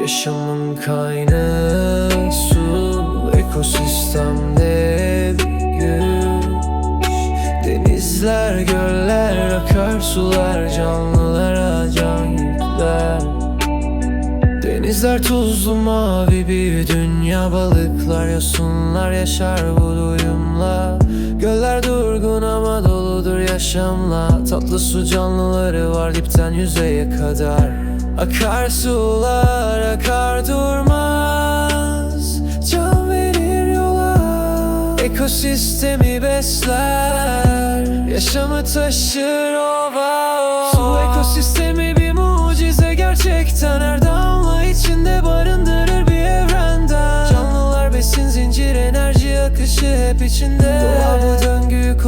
Yaşamın kaynağı su Ekosistemde bir güç. Denizler, göller, akarsular Canlılara can yükler Denizler tuzlu mavi bir dünya. Balıklar yosunlar yaşar bu duyumla Göller durgun ama doludur yaşamla Tatlı su canlıları var dipten yüzeye kadar Akarsular akar durmaz Can verir yola. Ekosistemi besler Yaşamı taşır ova. Su ekosistemi bir mucize gerçekten Her damla içinde barındırır bir evrenden. Canlılar besin zincir enerji akışı hep içinde. Doğa bu döngüyü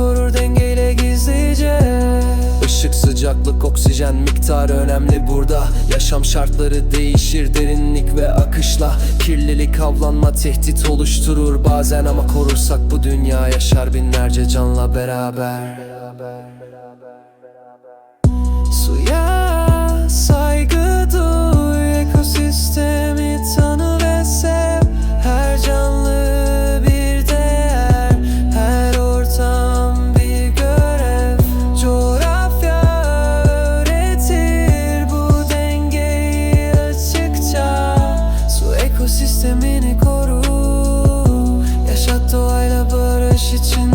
oksijen miktarı önemli burada. Yaşam şartları değişir derinlik ve akışla. Kirlilik, avlanma tehdit oluşturur bazen Ama korursak bu dünya yaşar binlerce canla beraber 时间。